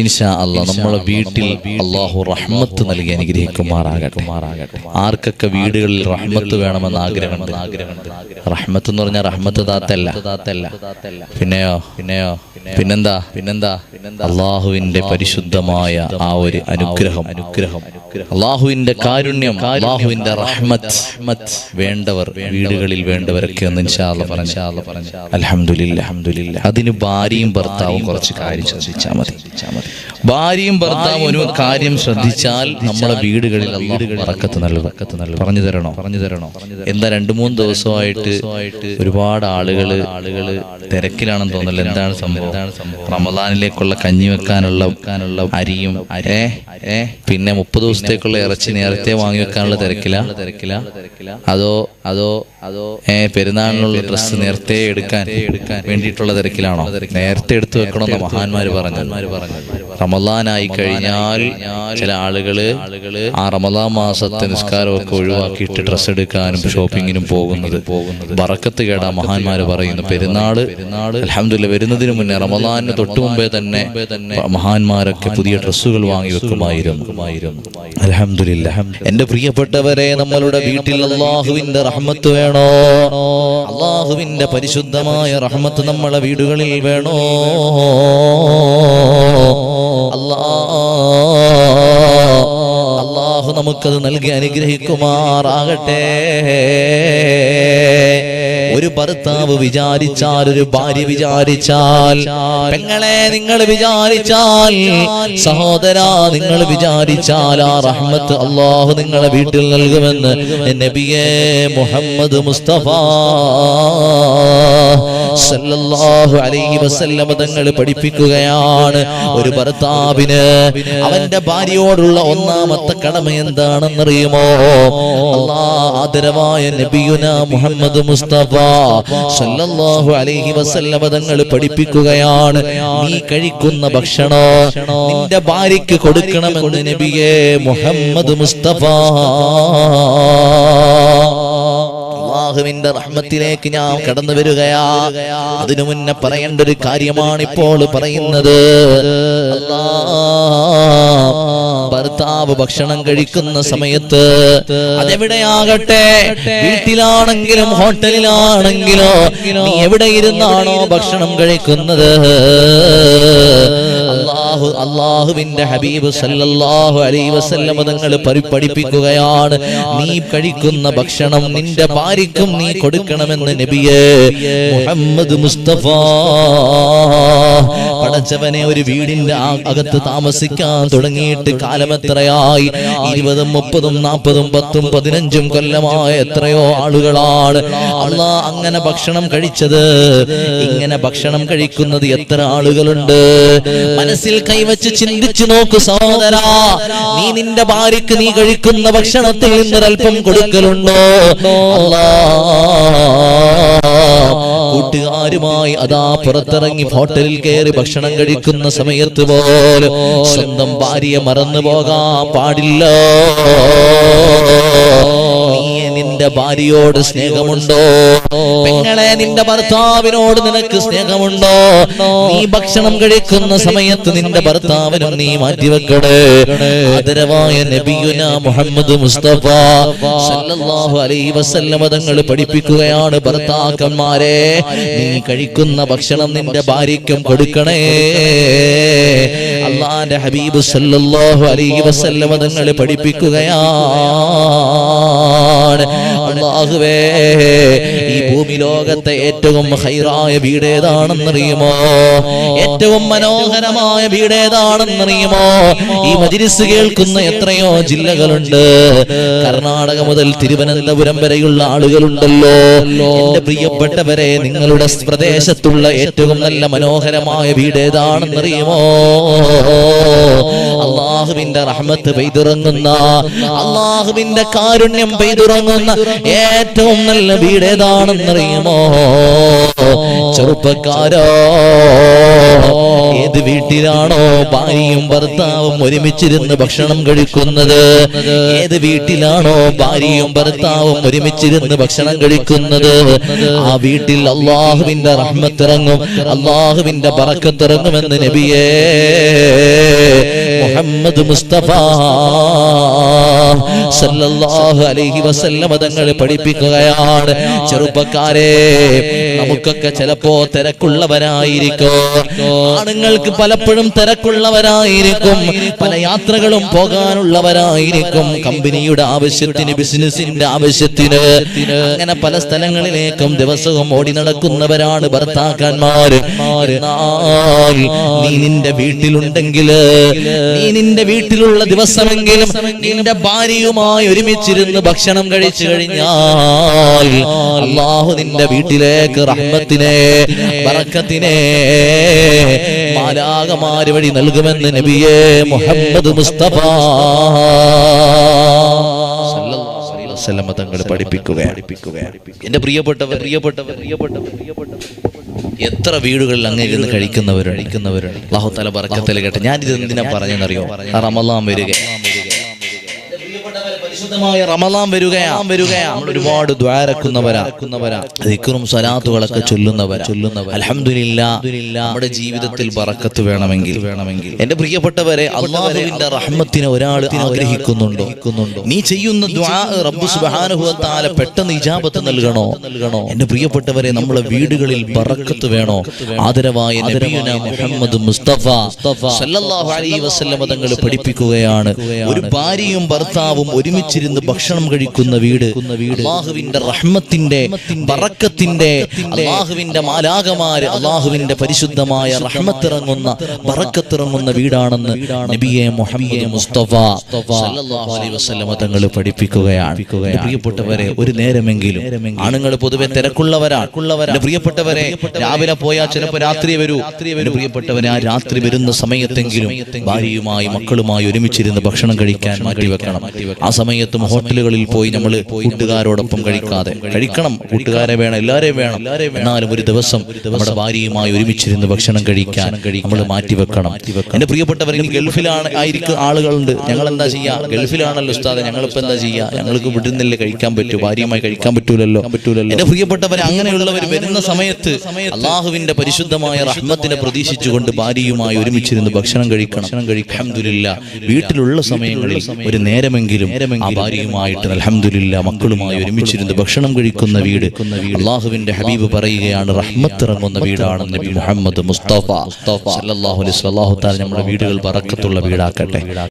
ഇൻഷാ അല്ലാ നമ്മളെ വീട്ടിൽ അള്ളാഹു റഹ്മത്ത് നൽകി അനുഗ്രഹിക്കുമാറാകട്ടെ. ആർക്കൊക്കെ വീടുകളിൽ റഹ്മത്ത് വേണമെന്ന് ആഗ്രഹമുണ്ട്? റഹ്മത്ത് എന്ന് പറഞ്ഞാൽ റഹ്മത്ത് താത്തല്ല പിന്നെയോ? പിന്നെയോ? പിന്നെന്താ? പിന്നെന്താ? അള്ളാഹുവിന്റെ പരിശുദ്ധമായ ആ ഒരു അനുഗ്രഹം. അനുഗ്രഹം. അള്ളാഹുവിന്റെ കാരുണ്യം അള്ളാഹുവിന്റെ റഹ്മത്ത് വേണ്ടവർ വീടുകളിൽ വേണ്ടവരൊക്കെ ഒന്ന് ഇൻഷാ അല്ലാ പറഞ്ഞു. അതിന് ഭാര്യയും ഭർത്താവും കുറച്ച് കാര്യം ശ്രദ്ധിച്ചാൽ മതി. ഭാര്യയും ഭർത്താവും ഒരു കാര്യം ശ്രദ്ധിച്ചാൽ നമ്മളെ വീടുകളിൽ ബറക്കത്ത് നൽകും പറഞ്ഞു തരണോ? പറഞ്ഞു തരണോ? എന്താ രണ്ടു മൂന്ന് ദിവസമായിട്ട് ഒരുപാട് ആളുകൾ ആളുകൾ തിരക്കിലാണെന്ന് തോന്നുന്നില്ല. എന്താണ് സംഭവം? റമദാനിലേക്കുള്ള കഞ്ഞി വെക്കാനുള്ള അരിയും അരേ പിന്നെ മുപ്പത് ദിവസത്തേക്കുള്ള ഇറച്ചി നേരത്തെ വാങ്ങി വെക്കാനുള്ള തിരക്കില തിരക്കില? അതോ അതോ അതോ ഏഹ് പെരുന്നാളിനുള്ള ഡ്രസ്സ് നേരത്തെ എടുക്കാൻ എടുക്കാൻ വേണ്ടിയിട്ടുള്ള തിരക്കിലാണോ? നേരത്തെ എടുത്തു വെക്കണമെന്ന് മഹാന്മാര് പറഞ്ഞു റമദാനായി കഴിഞ്ഞാൽ ചില ആളുകൾ ആ റമദാൻ മാസത്തെ നിസ്കാരമൊക്കെ ഒഴിവാക്കിയിട്ട് ഡ്രസ്സ് എടുക്കാനും ഷോപ്പിങ്ങിനും പോകുന്നത്. ബറക്കത്ത് കേടാ മഹാന്മാര് പറയുന്നു പെരുന്നാൾ. അലഹമില്ല വരുന്നതിന് മുന്നേ റമദാനിന് തൊട്ടു മുമ്പേ തന്നെ മഹാന്മാരൊക്കെ പുതിയ ഡ്രസ്സുകൾ വാങ്ങി വെക്കുമായിരുന്നു. അലഹമില്ല എന്റെ പ്രിയപ്പെട്ടവരെ നമ്മളുടെ വീട്ടിൽ അള്ളാഹുവിന്റെ റഹ്മത്ത് വേണോ? അള്ളാഹുവിന്റെ പരിശുദ്ധമായ റഹ്മത്ത് നമ്മളെ വീടുകളിൽ വേണോ? നമുക്കത് നൽകി അനുഗ്രഹിക്കുമാറാകട്ടെ. ഒരു ഭർത്താവ് വിചാരിച്ചാൽ ഒരു ഭാര്യ വിചാരിച്ചാൽ പെങ്ങളെ നിങ്ങൾ വിചാരിച്ചാൽ സഹോദര നിങ്ങൾ വിചാരിച്ചാൽ ആ റഹ്മത്ത് അള്ളാഹു നിങ്ങളെ വീട്ടിൽ നൽകുമെന്ന് നബിയെ മുഹമ്മദ് മുസ്തഫ സല്ലല്ലാഹു അലൈഹി വസല്ലം തങ്ങൾ പഠിപ്പിക്കുകയാണ് ഒരു ഭർത്താവിന്. അവന്റെ ഭാര്യയോടുള്ള ഒന്നാമത്തെ കടമ എന്താണെന്നറിയുമോ? ആദരവായ നബിയുന മുഹമ്മദ് മുസ്തഫ സല്ലല്ലാഹു അലൈഹി വസല്ലം തങ്ങൾ പഠിപ്പിക്കുകയാണ്. നീ കഴിക്കുന്ന ഭക്ഷണം നിന്റെ ഭാര്യയ്ക്ക് കൊടുക്കണമെന്ന് നബിയെ മുഹമ്മദ് മുസ്തഫ. അള്ളാഹുവിന്റെ റഹ്മത്തിലേക്ക് ഞാൻ കടന്നു വരികയാ. അതിനു മുന്നേ പറയേണ്ട ഒരു കാര്യമാണ് ഇപ്പോൾ പറയുന്നത്. ഭർത്താവ് ഭക്ഷണം കഴിക്കുന്ന സമയത്ത് അതെവിടെയാകട്ടെ? വീട്ടിലാണെങ്കിലും ഹോട്ടലിലാണെങ്കിലോ നീ എവിടെ ഇരുന്നാണോ ഭക്ഷണം കഴിക്കുന്നത്? അള്ളാഹു അള്ളാഹുവിന്റെ ഹബീബ് സല്ലല്ലാഹു അലൈ വസല്ലം തങ്ങൾ പഠിപ്പിക്കുകയാണ് നീ കഴിക്കുന്ന ഭക്ഷണം നിന്റെ ഭാര്യക്കും നീ കൊടുക്കണമെന്ന് നബിയെ മുഹമ്മദ് മുസ്തഫ. പടച്ചവനെ ഒരു വീടിന്റെ അകത്ത് താമസിക്കാൻ തുടങ്ങിയിട്ട് കാലം എത്രയായി ഇരുപതും മുപ്പതും നാൽപ്പതും പത്തും പതിനഞ്ചും കൊല്ലമായ എത്രയോ ആളുകളാണ്. അള്ളാ അങ്ങനെ ഭക്ഷണം കഴിച്ചത്. ഇങ്ങനെ ഭക്ഷണം കഴിക്കുന്നത് എത്ര ആളുകളുണ്ട്? മനസ്സിൽ കൈവച്ച് ചിന്തിച്ചു നോക്കു സഹോദരാ. നീ നിന്റെ ഭാര്യക്ക് നീ കഴിക്കുന്ന ഭക്ഷണത്തിൽ നിന്നൊരൽപ്പം കൊടുക്കലുണ്ടോ? അല്ലാ. കൂട്ടുകാരുമായി അതാ പുറത്തിറങ്ങി ഹോട്ടലിൽ കയറി ഭക്ഷണം കഴിക്കുന്ന സമയത്ത് പോലും സ്വന്തം ഭാര്യയെ മറന്നു പോകാൻ പാടില്ല. നിന്റെ ഭാര്യയോട് സ്നേഹമുണ്ടോ? പെങ്ങളെ നിന്റെ ഭർത്താവിനോട് നിനക്ക് സ്നേഹമുണ്ടോ? നീ ഭക്ഷണം കഴിക്കുന്ന സമയത്ത് നിന്റെ ഭർത്താവിനും നീ നബിയുന മുഹമ്മദ് മുസ്തഫ സല്ലല്ലാഹു അലൈഹി പഠിപ്പിക്കുകയാണ് ഭർത്താക്കന്മാരെ നീ കഴിക്കുന്ന ഭക്ഷണം നിന്റെ ഭാര്യയ്ക്കും കൊടുക്കണേ. അള്ളാന്റെ ഹബീബ് സല്ലല്ലാഹു അലൈഹി വസല്ലം തങ്ങൾ പഠിപ്പിക്കുകയാണ്. ഈ ഭൂമി ലോകത്തെ ഏറ്റവും ഹൈറായ വീടേതാണെന്നറിയുമോ? ഏറ്റവും മനോഹരമായ വീടേതാണെന്നറിയുമോ? ഈ മജിരിസ് കേൾക്കുന്ന എത്രയോ ജില്ലകളുണ്ട്. കർണാടക മുതൽ തിരുവനന്തപുരം വരെയുള്ള ആളുകളുണ്ടല്ലോ. എന്റെ പ്രിയപ്പെട്ടവരെ നിങ്ങളുടെ പ്രദേശത്തുള്ള ഏറ്റവും നല്ല മനോഹരമായ വീട് ഏതാണെന്നറിയുമോ അള്ളാഹുവിന്റെ റഹ്മത്ത് പെയ്തിറങ്ങുന്ന അള്ളാഹുവിന്റെ കാരുണ്യം പെയ്തിറങ്ങുന്ന ഏറ്റവും നല്ല വീടേതാണെന്നറിയുമോ? ചെറുപ്പക്കാരോ? ഏത് വീട്ടിലാണോ ഭാര്യയും ഭർത്താവും ഒരുമിച്ചിരുന്ന് ഭക്ഷണം കഴിക്കുന്നത്? ഏത് വീട്ടിലാണോ ഭാര്യയും ഭർത്താവും ഒരുമിച്ചിരുന്ന് ഭക്ഷണം കഴിക്കുന്നത്? ആ വീട്ടിൽ അള്ളാഹുവിന്റെ റഹ്മത്തിറങ്ങും അള്ളാഹുവിന്റെ പറക്കത്തിറങ്ങുമെന്ന് നബിയേ. മുഹമ്മദ് മുസ്തഫ സല്ലല്ലാഹു അലൈഹി വസല്ലമ തങ്ങൾ പഠിപ്പിക്കുകയാണ്. ചെറുപ്പക്കാരെ നമുക്കൊക്കെ ചിലപ്പോ തിരക്കുള്ളവരായിരിക്കും. ആണുങ്ങൾക്ക് പലപ്പോഴും തിരക്കുള്ളവരായിരിക്കും. പല യാത്രകളും പോകാനുള്ളവരായിരിക്കും. കമ്പനിയുടെ ആവശ്യത്തിന് ബിസിനസിന്റെ ആവശ്യത്തിന്. അങ്ങനെ പല സ്ഥലങ്ങളിലേക്കും ദിവസവും ഓടി നടക്കുന്നവരാണ് ഭർത്താക്കന്മാര്. നീ നിന്റെ വീട്ടിലുണ്ടെങ്കിൽ നീ നിന്റെ വീട്ടിലുള്ള ദിവസമെങ്കിലും നിന്റെ ഭാര്യയുമായി ഒരുമിച്ചിരുന്ന് ഭക്ഷണം കഴിച്ചു കഴിഞ്ഞാൽ നിന്റെ വീട്ടിലേക്ക് റഹ്മത്തിനെ പറക്കത്തിനെ മാലാകമാര് വഴി നൽകുമെന്ന് നബിയെ മുഹമ്മദ് മുസ്തഫ തങ്ങൾ പഠിപ്പിക്കുക എന്റെ പ്രിയപ്പെട്ടവർ പ്രിയപ്പെട്ടവർ പ്രിയപ്പെട്ടവർ പ്രിയപ്പെട്ടവർ എത്ര വീടുകളിൽ അങ്ങ് ഇരുന്ന് കഴിക്കുന്നവരുണ്ട്? കഴിക്കുന്നവരുണ്ട്. അള്ളാഹു തല പറക്കത്തിൽ കേട്ടെ. ഞാൻ ഇത് എന്തിനാ പറഞ്ഞെന്നറിയോ റമലാം വരിക പരിശുദ്ധമായ റമലാം വരികയാ വരികയാ നമ്മൾ ഒരുപാട് ദ്വാരക്കുന്നവരാ. ദിക്റും സലാത്തുകളൊക്കെ ചൊല്ലുന്നവരാ. ചൊല്ലുന്നവർ അൽഹംദുലില്ലാ നമ്മുടെ ജീവിതത്തിൽ പറക്കത്ത് വേണമെങ്കിൽ. വേണമെങ്കിൽ. എന്റെ പ്രിയപ്പെട്ടവരെ അള്ളാഹുവിന്റെ റഹ്മത്തിനെ ഒരാൾ ആഗ്രഹിക്കുന്നുണ്ടോ? നീ ചെയ്യുന്ന റബ്ബു തആല പെട്ടെന്ന് ഇജാബത്ത് നൽകണോ? നൽകണോ? എന്റെ പ്രിയപ്പെട്ടവരെ നമ്മളെ വീടുകളിൽ പറക്കത്ത് വേണോ? ആദരവായ മുഹമ്മദ് മുസ്തഫ സല്ലല്ലാഹു അലൈഹി വസല്ലമ തങ്ങൾ പഠിപ്പിക്കുകയാണ്. ഒരു ഭാര്യയും ഭർത്താവും ഒരുമിച്ചിരുന്ന് ഭക്ഷണം കഴിക്കുന്ന വീട്. അള്ളാഹുവിന്റെ റഹ്മത്തിന്റെ ബറക്കത്തിന്റെ അള്ളാഹുവിന്റെ മാലാകമാര് അള്ളാഹുവിന്റെ പരിശുദ്ധമായ റഹ്മത്തിറങ്ങുന്ന ബറക്കത്തിറങ്ങുന്ന വീടാണെന്ന് നബിയെ മുസ്തഫ തങ്ങൾ പഠിപ്പിക്കുകയാണ്. പ്രിയപ്പെട്ടവരെ ഒരു നേരമെങ്കിലും ആണുങ്ങൾ പൊതുവെ തിരക്കുള്ളവരാണ്. പ്രിയപ്പെട്ടവരെ രാവിലെ പോയാൽ ചിലപ്പോൾ രാത്രി വരൂ. വരും. പ്രിയപ്പെട്ടവരെ ആ രാത്രി വരുന്ന സമയത്തെങ്കിലും ഭാര്യയുമായി മക്കളുമായി ഒരുമിച്ചിരുന്ന് ഭക്ഷണം കഴിക്കാൻ മാറ്റിവെക്കണം. ആ സമയത്തും ഹോട്ടലുകളിൽ പോയി നമ്മൾ കൂട്ടുകാരോടൊപ്പം കഴിക്കാതെ. കഴിക്കണം കൂട്ടുകാരെ വേണം എല്ലാവരെയും വേണം. എന്നാലും ഒരു ദിവസം നമ്മുടെ ഭാര്യയുമായി ഒരുമിച്ചിരുന്ന് ഭക്ഷണം കഴിക്കാൻ നമ്മൾ മാറ്റിവെക്കണം. എന്റെ പ്രിയപ്പെട്ടവർ ഇനി ഗൾഫിലാണ് ആയിരിക്കും ആളുകളുണ്ട്. ഞങ്ങൾ എന്താ ചെയ്യാ? ഗൾഫിലാണല്ലോ ഉസ്താദ്. ഞങ്ങളിപ്പോ എന്താ ചെയ്യാ? ഞങ്ങൾക്ക് വിടുന്നില്ല? കഴിക്കാൻ പറ്റൂ. ഭാര്യയുമായി കഴിക്കാൻ പറ്റൂലല്ലോ. പറ്റൂലല്ലോ എന്റെ പ്രിയപ്പെട്ടവർ അങ്ങനെയുള്ളവർ വരുന്ന സമയത്ത് അള്ളാഹുവിന്റെ പരിശുദ്ധമായ റഹ്മത്തിനെ പ്രതീക്ഷിച്ചുകൊണ്ട് ഭാര്യയുമായി ഒരുമിച്ചിരുന്ന് ഭക്ഷണം കഴിക്കണം. കഴിക്കാം വീട്ടിലുള്ള സമയങ്ങളിൽ ഒരു നേരമെങ്കിലും ഭാര്യയുമായിട്ട് അലഹമില്ല മക്കളുമായി ഒരുമിച്ചിരുന്ന് ഭക്ഷണം കഴിക്കുന്ന വീട്. അള്ളാഹുവിന്റെ ഹബീബ് പറയുകയാണ് റഹ്മത്ത് ഇറങ്ങുന്ന വീടാണ് നബി മുഹമ്മദ് മുസ്തഫ. അലൈഹി വസല്ലം അല്ലാഹു തആല നമ്മുടെ വീടുകൾ പറക്കത്തുള്ള വീടാക്കട്ടെ.